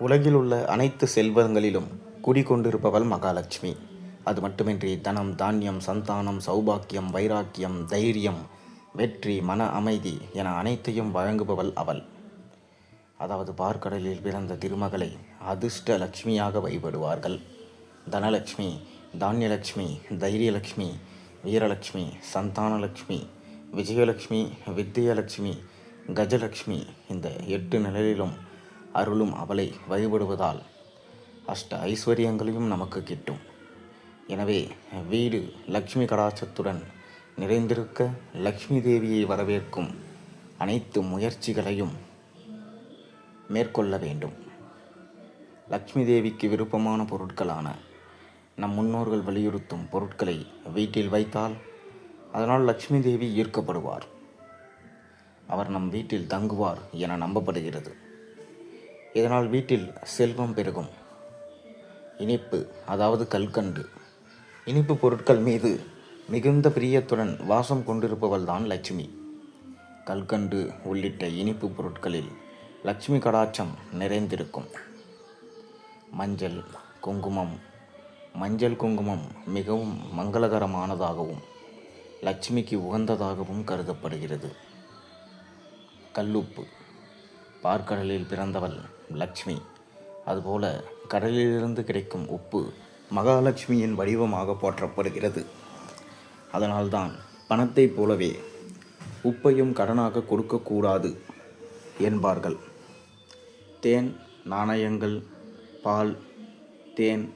உலகில் உள்ள அனைத்து செல்வங்களிலும் குடிகொண்டிருப்பவள் மகாலட்சுமி. அது மட்டுமின்றி தனம் தானியம் சந்தானம் சௌபாக்கியம் வைராக்கியம் தைரியம் வெற்றி மன அமைதி என அனைத்தையும் வழங்குபவள் அவள். அதாவது பார்க்கடலில் பிறந்த திருமகளை அதிர்ஷ்ட லட்சுமியாக வழிபடுவார்கள். தனலட்சுமி தானியலட்சுமி தைரியலட்சுமி வீரலட்சுமி சந்தானலட்சுமி விஜயலட்சுமி வித்தியலட்சுமி கஜலட்சுமி இந்த எட்டு நிலையிலும் அருளும் அவளை வழிபடுவதால் அஷ்ட ஐஸ்வர்யங்களையும் நமக்கு கிட்டும். எனவே வீடு லக்ஷ்மி கடாட்சத்துடன் நிறைந்திருக்க லக்ஷ்மி தேவியை வரவேற்கும் அனைத்து முயற்சிகளையும் மேற்கொள்ள வேண்டும். லக்ஷ்மி தேவிக்கு விருப்பமான பொருட்களான நம் முன்னோர்கள் வலியுறுத்தும் பொருட்களை வீட்டில் வைத்தால் அதனால் லக்ஷ்மி தேவி ஈர்க்கப்படுவார். அவர் நம் வீட்டில் தங்குவார் என நம்பப்படுகிறது. இதனால் வீட்டில் செல்வம் பெருகும். இனிப்பு அதாவது கல்கண்டு. இனிப்பு பொருட்கள் மீது மிகுந்த பிரியத்துடன் வாசம் கொண்டிருப்பவள் தான் லட்சுமி. கல்கண்டு உள்ளிட்ட இனிப்பு பொருட்களில் லட்சுமி கடாட்சம் நிறைந்திருக்கும். மஞ்சள் குங்குமம். மஞ்சள் குங்குமம் மிகவும் மங்களகரமானதாகவும் லட்சுமிக்கு உகந்ததாகவும் கருதப்படுகிறது. கல்லுப்பு. பார்க்கடலில் பிறந்தவள் லக்ஷ்மி. அதுபோல கடலிலிருந்து கிடைக்கும் உப்பு மகாலட்சுமியின் வடிவமாக போற்றப்படுகிறது. அதனால்தான் பணத்தைப் போலவே உப்பையும் கடனாக கொடுக்கக்கூடாது என்பார்கள். தேன் நாணயங்கள் பால் தேன்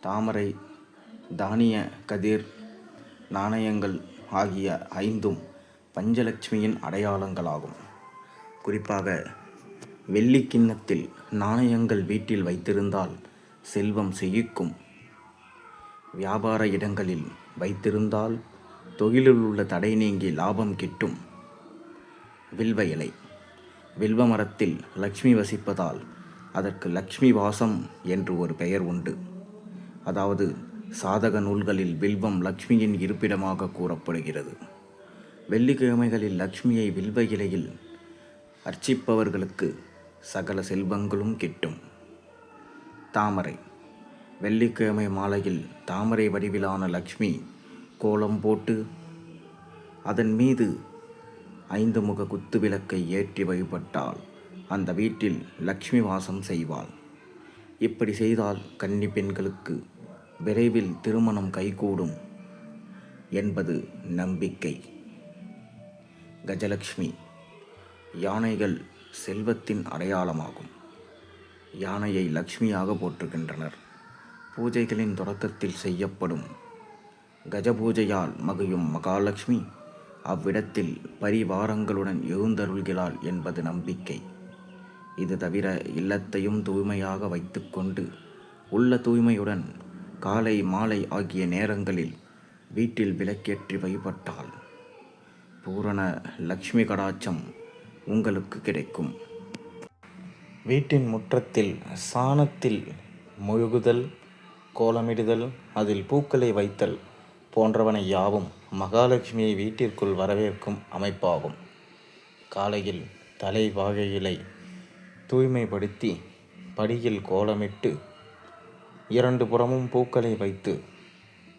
தாமரை தானிய கதிர் நாணயங்கள் ஆகிய ஐந்தும் பஞ்சலட்சுமியின் அடையாளங்களாகும். குறிப்பாக வெள்ளி கிண்ணத்தில் நாணயங்கள் வீட்டில் வைத்திருந்தால் செல்வம் செழிக்கும். வியாபார இடங்களில் வைத்திருந்தால் தொழிலில் உள்ள தடை நீங்கி லாபம் கிட்டும். வில்வ இலை. வில்வ மரத்தில் லக்ஷ்மி வசிப்பதால் அதற்கு லக்ஷ்மி வாசம் என்று ஒரு பெயர் உண்டு. அதாவது சாதக நூல்களில் வில்வம் லக்ஷ்மியின் இருப்பிடமாக கூறப்படுகிறது. வெள்ளிக்கிழமைகளில் லக்ஷ்மியை வில்வ இலையில் அர்ச்சிப்பவர்களுக்கு சகல செல்வங்களும் கிட்டும். தாமரை. வெள்ளிக்கிழமை மாலையில் தாமரை வடிவிலான லக்ஷ்மி கோலம் போட்டு அதன் மீது ஐந்து முக குத்து விளக்கை ஏற்றி வழிபட்டால் அந்த வீட்டில் லக்ஷ்மி வாசம் செய்வாள். இப்படி செய்தால் கன்னி பெண்களுக்கு விரைவில் திருமணம் கைகூடும் என்பது நம்பிக்கை. கஜலக்ஷ்மி. யானைகள் செல்வத்தின் அடையாளமாகும். யானையை லக்ஷ்மியாக போற்றுகின்றனர். பூஜைகளின் தொடக்கத்தில் செய்யப்படும் கஜபூஜையால் மகிழும் மகாலட்சுமி அவ்விடத்தில் பரிவாரங்களுடன் எழுந்தருள்கிறாள் என்பது நம்பிக்கை. இது தவிர இல்லத்தையும் தூய்மையாக வைத்துக்கொண்டு உள்ள தூய்மையுடன் காலை மாலை ஆகிய நேரங்களில் வீட்டில் விளக்கேற்றி வழிபட்டால் பூரண லக்ஷ்மி கடாச்சம் உங்களுக்கு கிடைக்கும். வீட்டின் முற்றத்தில் சாணத்தில் முழுகுதல் கோலமிடுதல் அதில் பூக்களை வைத்தல் போன்றவனை யாவும் மகாலட்சுமியை வீட்டிற்குள் வரவேற்கும் அமைப்பாகும். காலையில் தலை வாகையிலை தூய்மைப்படுத்தி படியில் கோலமிட்டு இரண்டு புறமும் பூக்களை வைத்து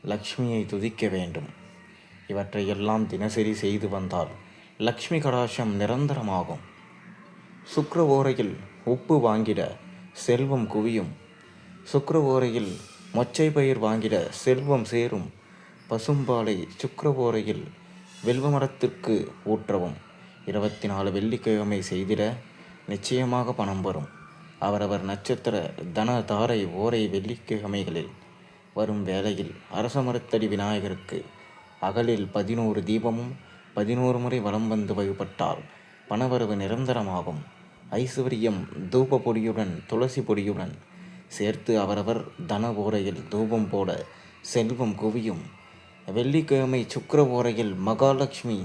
லக்ஷ்மியை துதிக்க வேண்டும். இவற்றையெல்லாம் தினசரி செய்து வந்தால் லக்ஷ்மி கடாட்சம் நிரந்தரமாகும். சுக்ர ஓரையில் உப்பு வாங்கிட செல்வம் குவியும். சுக்கர ஓரையில் மொச்சை பயிர் வாங்கிட செல்வம் சேரும். பசும்பாலை சுக்கர ஓரையில் வெல்வமரத்திற்கு ஊற்றவும். இருபத்தி நாலு வெள்ளிக்கிழமை செய்திட நிச்சயமாக பணம் வரும். அவரவர் நட்சத்திர தன தாரை ஓரை வெள்ளிக்கிழமைகளில் வரும் வேளையில் அரச மரத்தடி விநாயகருக்கு அகலில் பதினோரு தீபமும் பதினோரு முறை வலம் வந்து வழிபட்டால் பணவரவு நிரந்தரமாகும். ஐஸ்வர்யம் தூப பொடியுடன் துளசி பொடியுடன் சேர்த்து அவரவர் தன ஓரையில் தூபம் போட செல்வம் குவியும். வெள்ளிக்கிழமை சுக்கர ஓரையில் மகாலட்சுமி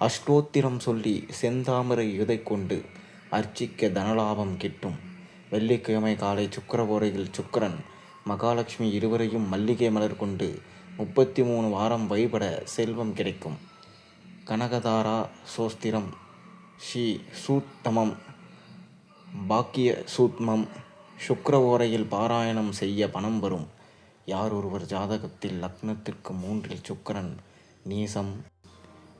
அஷ்டோத்திரம் சொல்லி செந்தாமரை இதை கொண்டு அர்ச்சிக்க தனலாபம் கிட்டும். வெள்ளிக்கிழமை காலை சுக்கர ஓரையில் சுக்கரன் மகாலட்சுமி இருவரையும் மல்லிகை மலர் கொண்டு முப்பத்தி மூணு வாரம் வழிபட செல்வம் கிடைக்கும். கனகதாரா சோஸ்திரம். ஸ்ரீ சூத்தமம். பாக்கிய சூத்மம். சுக்கர ஓரையில் பாராயணம் செய்ய பணம் வரும். யார் ஒருவர் ஜாதகத்தில் லக்னத்திற்கு மூன்றில் சுக்கரன் நீசம்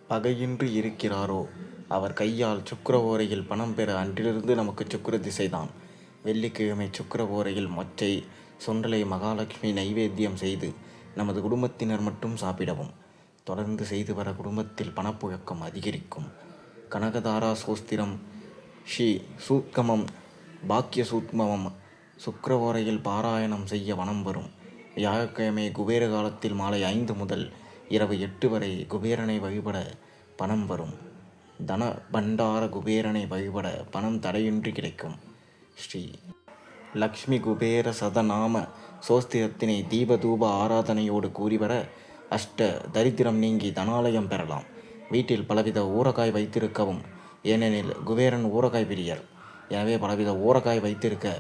பகையின்றி இருக்கிறாரோ அவர் கையால் சுக்கர ஓரையில் பணம் பெற அன்றிலிருந்து நமக்கு சுக்கர திசைதான் வெள்ளிக்கிழமை சுக்கர ஓரையில் மொச்சை சுண்டலை மகாலட்சுமி நைவேத்தியம் செய்து நமது குடும்பத்தினர் மட்டும் சாப்பிடவும். தொடர்ந்து செய்து வர குடும்பத்தில் பணப்புழக்கம் அதிகரிக்கும். கனகதாரா சோஸ்திரம் ஸ்ரீ சூத்கமம் பாக்கிய சூத்மமம் சுக்கரவோரையில் பாராயணம் செய்ய வனம் வரும். வியாழக்கிழமை குபேர காலத்தில் மாலை ஐந்து முதல் இரவு எட்டு வரை குபேரனை வழிபட பணம் வரும். தன பண்டார குபேரனை வழிபட பணம் தடையின்றி கிடைக்கும். ஸ்ரீ லக்ஷ்மி குபேர சதநாம சோஸ்திரத்தினை தீபதூப ஆராதனையோடு கூறிவர அஷ்ட தரித்திரம் நீங்கி தனாலயம் பெறலாம். வீட்டில் பலவித ஊறகாய் வைத்திருக்கவும் ஏனெனில் குபேரன் ஊறகாய் பிரியர். எனவே பலவித ஊறகாய் வைத்திருக்க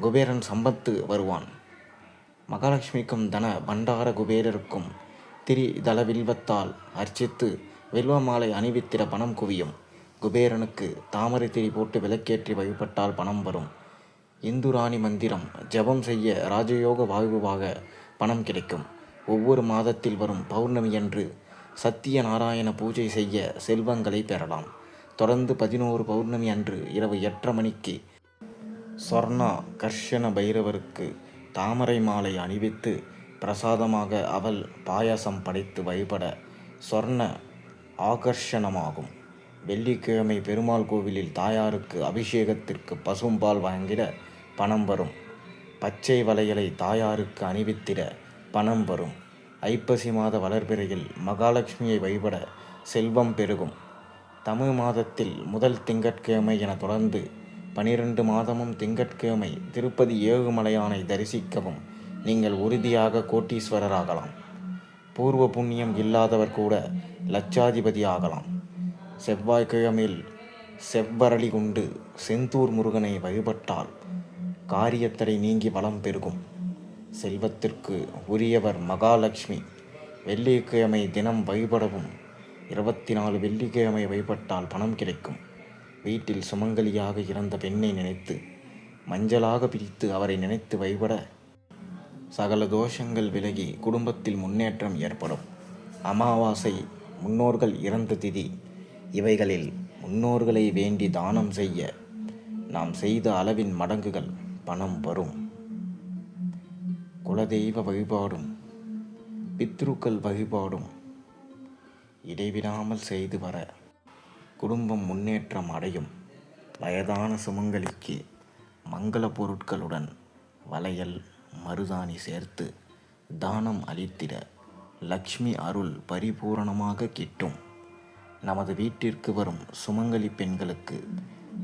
குபேரன் சம்பத்து வருவான். மகாலட்சுமிக்கும் தன பண்டார குபேரருக்கும் திரி தள வில்வத்தால் அர்ச்சித்து வில்வ மாலை அணிவித்திட பணம் குவியும். குபேரனுக்கு தாமரை திரி போட்டு விளக்கேற்றி வழிபட்டால் பணம் வரும். இந்துராணி மந்திரம் ஜெபம் செய்ய ராஜயோக வாயுவாக பணம் கிடைக்கும். ஒவ்வொரு மாதத்தில் வரும் பௌர்ணமியன்று சத்திய நாராயண பூஜை செய்ய செல்வங்களை பெறலாம். தொடர்ந்து பதினோரு பௌர்ணமி அன்று இரவு எட்டரை மணிக்கு சொர்ணா கர்ஷண பைரவருக்கு தாமரை மாலை அணிவித்து பிரசாதமாக அவள் பாயாசம் படைத்து வழிபட சொர்ண ஆகர்ஷணமாகும். வெள்ளிக்கிழமை பெருமாள் கோவிலில் தாயாருக்கு அபிஷேகத்திற்கு பசும்பால் வாங்கிட பணம் வரும். பச்சை வளையலை தாயாருக்கு அணிவித்திட பணம் வரும். ஐப்பசி மாத வளர்பிறையில் மகாலட்சுமியை வழிபட செல்வம் பெருகும். தமிழ் மாதத்தில் முதல் திங்கட்கிழமை என தொடர்ந்து பனிரெண்டு மாதமும் திங்கட்கிழமை திருப்பதி ஏழுமலையானை தரிசிக்கவும் நீங்கள் உறுதியாக கோட்டீஸ்வரராகலாம். பூர்வ புண்ணியம் இல்லாதவர் கூட லட்சாதிபதி ஆகலாம். செவ்வாய்க்கிழமையில் செவ்வரளி கொண்டு செந்தூர் முருகனை வழிபட்டால் காரியத்தடை நீங்கி வளம் பெருகும். செல்வத்திற்கு உரியவர் மகாலட்சுமி. வெள்ளிக்கிழமை தினம் வழிபடவும் இருபத்தி நாலு வெள்ளிக்கிழமை வழிபட்டால் பணம் கிடைக்கும். வீட்டில் சுமங்கலியாக இறந்த பெண்ணை நினைத்து மஞ்சளாக பிரித்து அவரை நினைத்து வழிபட சகல தோஷங்கள் விலகி குடும்பத்தில் முன்னேற்றம் ஏற்படும். அமாவாசை முன்னோர்கள் இறந்த திதி இவைகளில் முன்னோர்களை வேண்டி தானம் செய்ய நாம் செய்த அளவின் மடங்குகள் பணம் வரும். குலதெய்வ வழிபாடும் பித்ருக்கள் வழிபாடும் இடைவிடாமல் செய்து வர குடும்பம் முன்னேற்றம் அடையும் வயதான சுமங்கலிக்கு மங்கள பொருட்களுடன் வளையல் மருதாணி சேர்த்து தானம் அளித்திட லக்ஷ்மி அருள் பரிபூரணமாக கிட்டும். நமது வீட்டிற்கு வரும் சுமங்கலி பெண்களுக்கு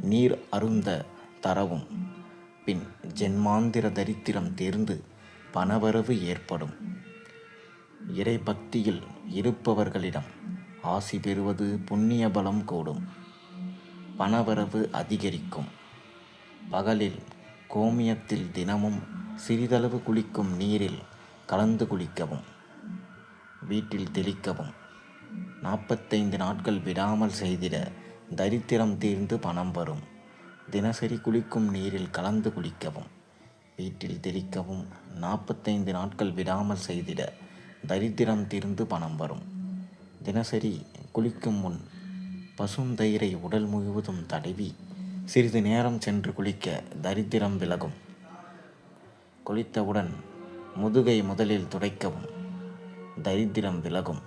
நீர் அருந்த தரவும். பின் ஜென்மாந்திர தரித்திரம் தேர்ந்து பணவரவு ஏற்படும். இறை பக்தியில் இருப்பவர்களிடம் ஆசி பெறுவது புண்ணிய பலம் கூடும். பணவரவு அதிகரிக்கும். பகலில் கோமியத்தில் தினமும் சிறிதளவு குளிக்கும் நீரில் கலந்து குளிக்கவும் வீட்டில் தெளிக்கவும் நாற்பத்தைந்து நாட்கள் விடாமல் செய்திட தரித்திரம் தீர்ந்து பணம் வரும். தினசரி குளிக்கும் நீரில் கலந்து குளிக்கவும் வீட்டில் தெளிக்கவும் நாற்பத்தைந்து நாட்கள் விடாமல் செய்திட தரித்திரம் தீர்ந்து பணம் வரும். தினசரி குளிக்கும் முன் பசுந்தயிரை உடல் முழுவதும் தடவி சிறிது நேரம் சென்று குளிக்க தரித்திரம் விலகும். குளித்தவுடன் முதுகை முதலில் துடைக்கவும் தரித்திரம் விலகும்.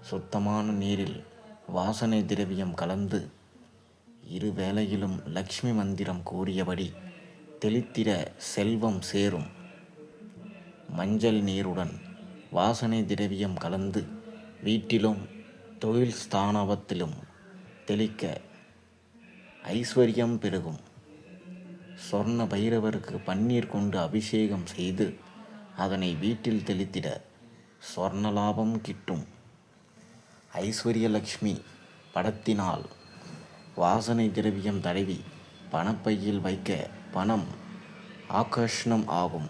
சுத்தமான நீரில் வாசனை திரவியம் கலந்து இரு வேளையிலும் லக்ஷ்மி மந்திரம் கூறியபடி தெளித்திட செல்வம் சேரும். மஞ்சள் நீருடன் வாசனை திரவியம் கலந்து வீட்டிலும் தொழில் ஸ்தானவத்திலும் தெளிக்க ஐஸ்வர்யம் பெருகும். சொர்ண பைரவருக்கு பன்னீர் கொண்டு அபிஷேகம் செய்து அதனை வீட்டில் தெளித்திட சொர்ண லாபம் கிட்டும். ஐஸ்வர்யலக்ஷ்மி படத்தினால் வாசனை திரவியம் தடவி பணப்பையில் வைக்க பணம் ஆகர்ஷணம் ஆகும்.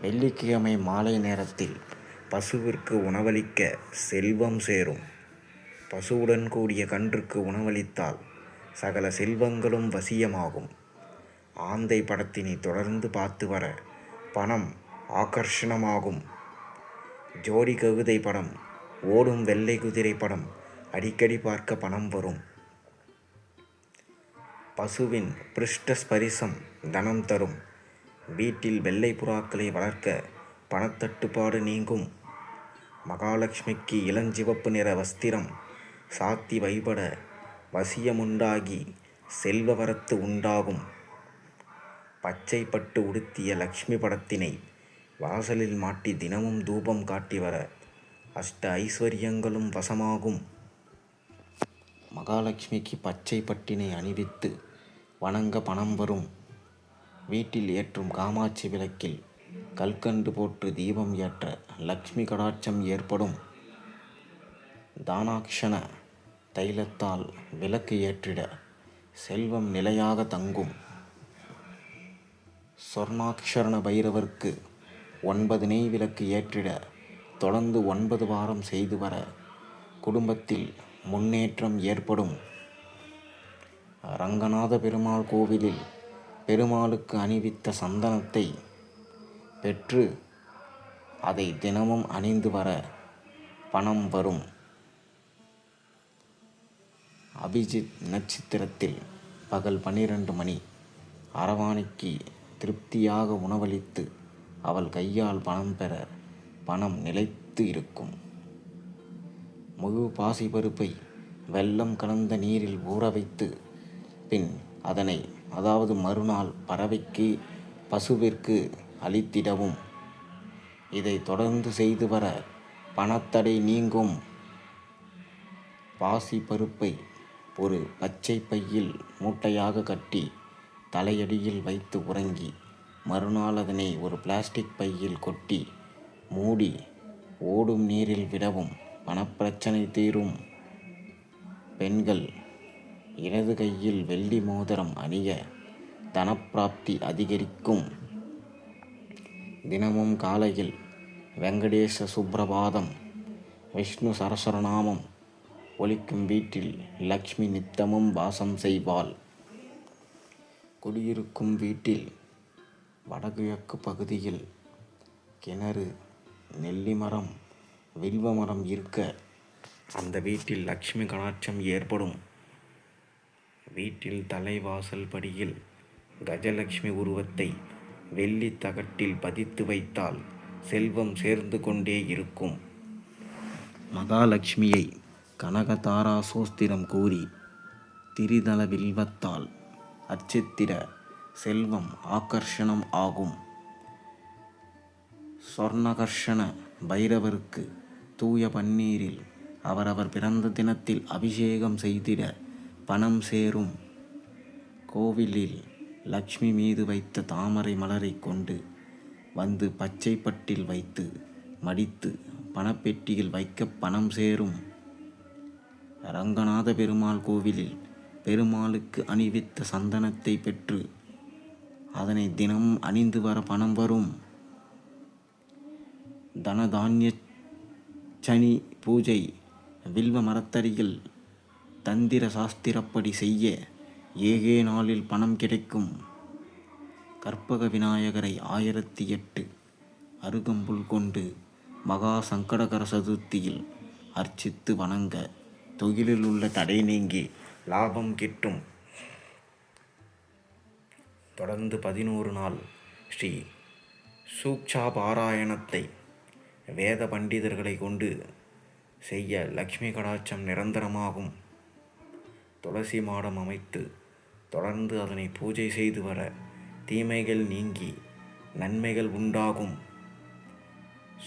வெள்ளிக்கிழமை மாலை நேரத்தில் பசுவிற்கு உணவளிக்க செல்வம் சேரும். பசுவுடன் கூடிய கன்றுக்கு உணவளித்தால் சகல செல்வங்களும் வசியமாகும். ஆந்தை படத்தினை தொடர்ந்து பார்த்து வர பணம் ஆகர்ஷணமாகும். ஜோடி கவிதை படம் ஓடும் வெள்ளை குதிரை படம் அடிக்கடி பார்க்க பணம் வரும். பசுவின் பிருஷ்டஸ்பரிசம் தனம் தரும். வீட்டில் வெள்ளை புறாக்களை வளர்க்க பணத்தட்டுப்பாடு நீங்கும். மகாலட்சுமிக்கு இளஞ்சிவப்பு நிற வஸ்திரம் சாத்தி வைபட வசியமுண்டாகி செல்வ வரத்து உண்டாகும். பச்சை பட்டு உடுத்திய லக்ஷ்மி படத்தினை வாசலில் மாட்டி தினமும் தூபம் காட்டி வர அஷ்ட ஐஸ்வர்யங்களும் வசமாகும். மகாலட்சுமிக்கு பச்சை பட்டினை அணிவித்து வணங்க பணம் வரும். வீட்டில் ஏற்றும் காமாட்சி விளக்கில் கல்கண்டு போட்டு தீபம் ஏற்ற லக்ஷ்மி கடாட்சம் ஏற்படும். தானாக்ஷண தைலத்தால் விளக்கு ஏற்றிட செல்வம் நிலையாக தங்கும். சொர்ணாக்ஷரண பைரவருக்கு ஒன்பது நெய் விளக்கு ஏற்றிட தொடர்ந்து ஒன்பது வாரம் செய்து வர குடும்பத்தில் முன்னேற்றம் ஏற்படும். ரங்கநாத பெருமாள் கோவிலில் பெருமாளுக்கு அணிவித்த சந்தனத்தை பெற்று அதை தினமும் அணிந்து வர பணம் வரும். அபிஜித் நட்சத்திரத்தில் பகல் பன்னிரண்டு மணி. அரவாணிக்கு திருப்தியாக உணவளித்து அவள் கையால் பணம் பெற பணம் நிலைத்து இருக்கும். முழு பாசிப்பருப்பை வெள்ளம் கலந்த நீரில் ஊற வைத்து பின் அதனை அதாவது மறுநாள் பறவைக்கு பசுவிற்கு அளித்திடவும். இதை தொடர்ந்து செய்து வர பணத்தடை நீங்கும். பாசி பருப்பை ஒரு பச்சை பையில் மூட்டையாக கட்டி தலையடியில் வைத்து உறங்கி மறுநாள் அதனை ஒரு பிளாஸ்டிக் பையில் கொட்டி மூடி ஓடும் நீரில் விடவும். பணப்பிரச்சனை தீரும் பெண்கள் இடது கையில் வெள்ளி மோதிரம் அணிய தனப்பிராப்தி அதிகரிக்கும். தினமும் காலையில் வெங்கடேச சுப்பிரபாதம் விஷ்ணு சரஸ்வரநாமம் ஒலிக்கும் வீட்டில் லக்ஷ்மி நித்தமும் வாசம் செய்வாள். குடியிருக்கும் வீட்டில் வடகிழக்கு பகுதியில் கிணறு நெல்லி மரம் இருக்க அந்த வீட்டில் லக்ஷ்மி கடாட்சம் ஏற்படும். வீட்டில் தலைவாசல் படியில் கஜலட்சுமி உருவத்தை வெள்ளி தகட்டில் பதித்து வைத்தால் செல்வம் சேர்ந்து கொண்டே இருக்கும். மகாலட்சுமியை கனகதாரா சோஸ்திரம் கூறி திரிதள வில்வத்தால் அச்சித்திர செல்வம் ஆகர்ஷணம் ஆகும். சொர்ணகர்ஷண பைரவருக்கு தூய பன்னீரில் அவரவர் பிறந்த தினத்தில் அபிஷேகம் செய்திட பணம் சேரும். கோவிலில் லக்ஷ்மி மீது வைத்த தாமரை மலரை கொண்டு வந்து பச்சை பட்டில் வைத்து மடித்து பணப்பெட்டியில் வைக்க பணம் சேரும். ரங்கநாத பெருமாள் கோவிலில் பெருமாளுக்கு அணிவித்த சந்தனத்தை பெற்று அதனை தினம் அணிந்து வர பணம் வரும். தனதானிய சனி பூஜை வில்வ மரத்தடியில் தந்திர சாஸ்திரப்படி செய்ய ஏகே நாளில் பணம் கிடைக்கும். கற்பக விநாயகரை ஆயிரத்தி எட்டு. அருகம்புல் கொண்டு மகா சங்கடகர சதுர்த்தியில் அர்ச்சித்து வணங்க. தொழிலில் உள்ள தடை நீங்கி லாபம் கிட்டும். தொடர்ந்து பதினோரு நாள் ஸ்ரீ சூக்ஷா பாராயணத்தை வேத பண்டிதர்களை கொண்டு செய்ய லக்ஷ்மி கடாட்சம் நிரந்தரமாகும். துளசி மாடம் அமைத்து தொடர்ந்து அதனை பூஜை செய்து வர தீமைகள் நீங்கி நன்மைகள் உண்டாகும்.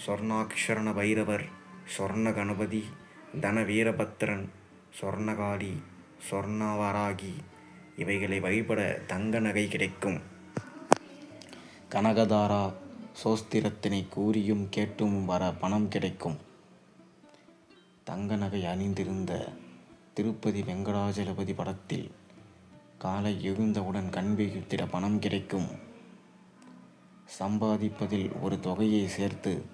சொர்ணாக்ஷரண பைரவர் சொர்ண கணபதி தன வீரபத்திரன் சொர்ணகாளி சொர்ணவராகி இவைகளை வழிபட தங்க நகை கிடைக்கும். கனகதாரா சோஸ்திரத்தினை கூறியும் கேட்டும் வர பணம் கிடைக்கும். தங்க நகை அணிந்திருந்த திருப்பதி வெங்கடாஜலபதி படத்தில் காலை எழுந்தவுடன் கண் விழித்திட பணம் கிடைக்கும். சம்பாதிப்பதில் ஒரு தொகையை சேர்த்து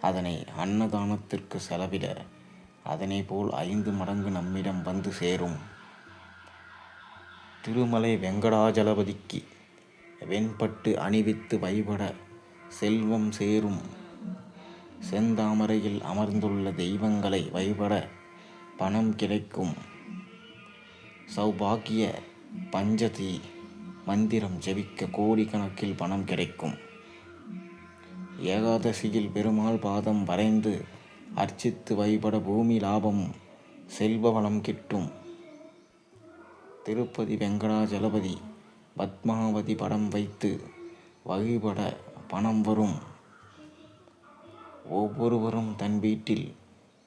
அதனை அன்னதானத்திற்கு செலவிட அதனை போல் ஐந்து மடங்கு நம்மிடம் வந்து சேரும். திருமலை வெங்கடாஜலபதிக்கு வெண்பட்டு அணிவித்து வழிபட செல்வம் சேரும். செந்தாமரையில் அமர்ந்துள்ள தெய்வங்களை வழிபட பணம் கிடைக்கும். சௌபாகிய பஞ்சதி மந்திரம் ஜெபிக்க கோடிக்கணக்கில் பணம் கிடைக்கும். ஏகாதசியில் பெருமாள் பாதம் வரைந்து அர்ச்சித்து வழிபட பூமி லாபம் செல்வ வளம் கிட்டும். திருப்பதி வெங்கடாஜலபதி பத்மாவதி படம் வைத்து வழிபட பணம் வரும். ஒவ்வொருவரும் தன் வீட்டில்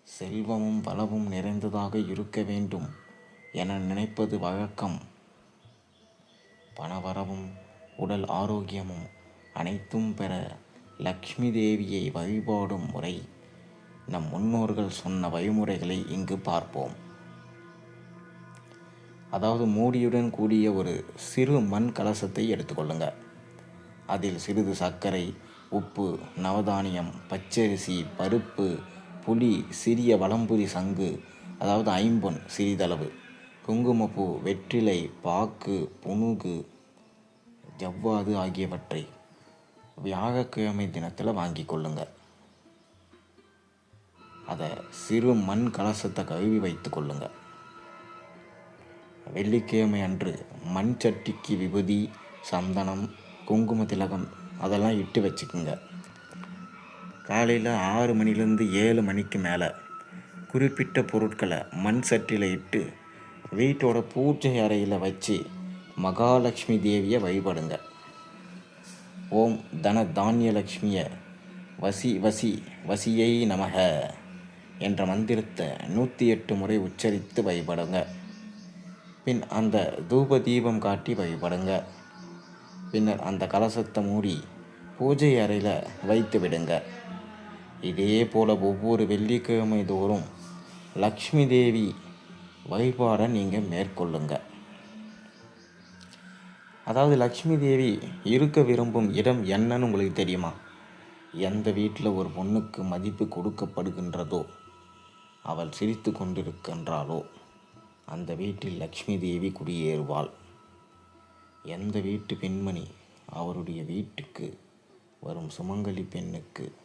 செல்வமும் வளமும் நிறைந்ததாக இருக்க வேண்டும் என நினைப்பது வழக்கம். பணவரவும் உடல் ஆரோக்கியமும் அனைத்தும் பெற லக்ஷ்மி தேவியை வழிபாடும் முறை. நம் முன்னோர்கள் சொன்ன வழிமுறைகளை இங்கு பார்ப்போம். அதாவது மூடியுடன் கூடிய ஒரு சிறு மண் கலசத்தை எடுத்துக்கொள்ளுங்க அதில் சிறிது சர்க்கரை உப்பு நவதானியம் பச்சரிசி பருப்பு புலி சிறிய வளம்புரி சங்கு அதாவது ஐம்பொன் சிறிதளவு குங்குமப்பூ வெற்றிலை பாக்கு புனுகு ஜவ்வாது ஆகியவற்றை வியாழக்கிழமை தினத்தில் வாங்கி கொள்ளுங்க அதை சிறு மண் கலசத்தை கழுவி வைத்து கொள்ளுங்க வெள்ளிக்கிழமை அன்று மண் சட்டிக்கு விபூதி சந்தனம் குங்கும திலகம் அதெல்லாம் இட்டு வச்சுக்குங்க. காலையில் ஆறு மணிலேருந்து ஏழு மணிக்கு மேலே குறிப்பிட்ட பொருட்களை மண் சட்டியில் இட்டு வீட்டோட பூஜை அறையில் வச்சு மகாலட்சுமி தேவியை வழிபடுங்க. ஓம் தன தானியலக்ஷ்மிய வசி வசி வசியை நமக என்ற மந்திரத்தை நூற்றி எட்டு முறை உச்சரித்து வழிபடுங்க. பின் அந்த தூப தீபம் காட்டி வழிபடுங்க. பின்னர் அந்த கலசத்தை மூடி பூஜை அறையில் வைத்து விடுங்க. இதே போல் ஒவ்வொரு வெள்ளிக்கிழமை தோறும் லக்ஷ்மி தேவி வழிபாடை நீங்கள் மேற்கொள்ளுங்க. அதாவது லக்ஷ்மி தேவி இருக்க விரும்பும் இடம் என்னன்னு உங்களுக்கு தெரியுமா? எந்த வீட்டில் ஒரு பொண்ணுக்கு மதிப்பு கொடுக்கப்படுகின்றதோ அவள் சிரித்து கொண்டிருக்கின்றாளோ அந்த வீட்டில் லக்ஷ்மி தேவி குடியேறுவாள். எந்த வீட்டு பெண்மணி அவருடைய வீட்டுக்கு வரும் சுமங்கலி பெண்ணுக்கு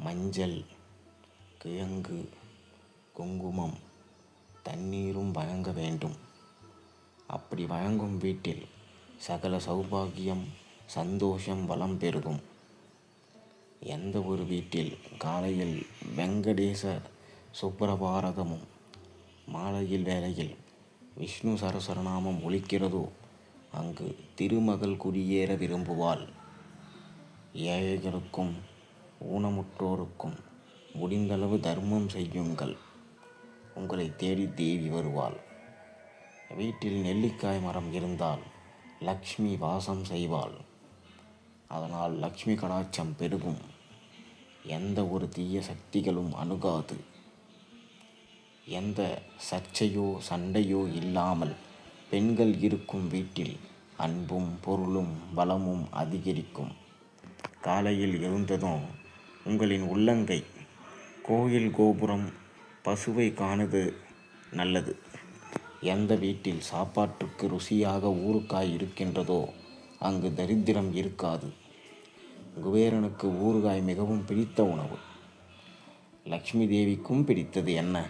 மஞ்சள் கிழங்கு குங்குமம் தண்ணீரும் வழங்க வேண்டும். அப்படி வழங்கும் வீட்டில் சகல சௌபாகியம் சந்தோஷம் வளம் பெருகும். எந்த ஒரு வீட்டில் காலையில் வெங்கடேச சுப்பிரபாரதமும் மாலையில் வேளையில் விஷ்ணு சரசரநாமம் ஒழிக்கிறதோ அங்கு திருமகள் குடியேற விரும்புவாள். ஏழைகளுக்கும் ஊனமுற்றோருக்கும் முடிந்தளவு தர்மம் செய்யுங்கள். உங்களை தேடி தேவி வருவாள். வீட்டில் நெல்லிக்காய் மரம் இருந்தால் லக்ஷ்மி வாசம் செய்வாள். அதனால் லக்ஷ்மி கடாட்சம் பெருகும். எந்த ஒரு தீய சக்திகளும் அணுகாது. எந்த சர்ச்சையோ சண்டையோ இல்லாமல் பெண்கள் இருக்கும் வீட்டில் அன்பும் பொருளும் பலமும் அதிகரிக்கும். காலையில் எழுந்ததும் உங்களின் உள்ளங்கை கோயில் கோபுரம் பசுவை காணுது நல்லது. எந்த வீட்டில் சாப்பாட்டுக்கு ருசியாக ஊறுகாய் இருக்கின்றதோ அங்கு தரித்திரம் இருக்காது. குபேரனுக்கு ஊறுகாய் மிகவும் பிடித்த உணவு. லக்ஷ்மி தேவிக்கும் பிடித்தது என்ன?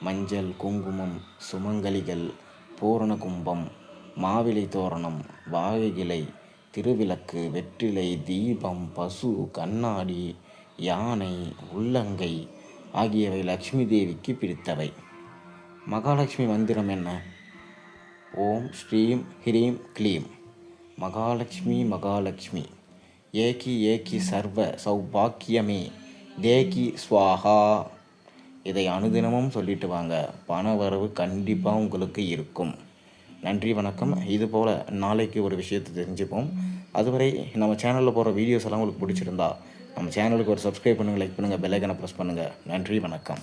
மஞ்சள் குங்குமம் சுமங்கலிகள் பூரண கும்பம் மாவிலை தோரணம் வாழை இலை திருவிளக்கு வெற்றிலை தீபம் பசு கண்ணாடி யானை உள்ளங்கை ஆகியவை லக்ஷ்மி தேவிக்கு பிடித்தவை. மகாலட்சுமி மந்திரம் என்ன? ஓம் ஸ்ரீம் ஹ்ரீம் க்ளீம். மகாலட்சுமி மகாலட்சுமி. ஏகி ஏகி சர்வ சௌபாக்கியமே. தேகி ஸ்வாஹா. இதை அனுதினமும் சொல்லிட்டு வாங்க. பண வரவு கண்டிப்பாக உங்களுக்கு இருக்கும். நன்றி வணக்கம். இதுபோல் நாளைக்கு ஒரு விஷயத்தை தெரிஞ்சுப்போம். அதுவரை நம்ம சேனலில் போகிற வீடியோஸ் எல்லாம் உங்களுக்கு பிடிச்சிருந்தா நம்ம சேனலுக்கு ஒரு சப்ஸ்கிரைப் பண்ணுங்கள் லைக் பண்ணுங்கள் பெல்லைக்கனை ப்ரெஸ் பண்ணுங்கள் நன்றி வணக்கம்.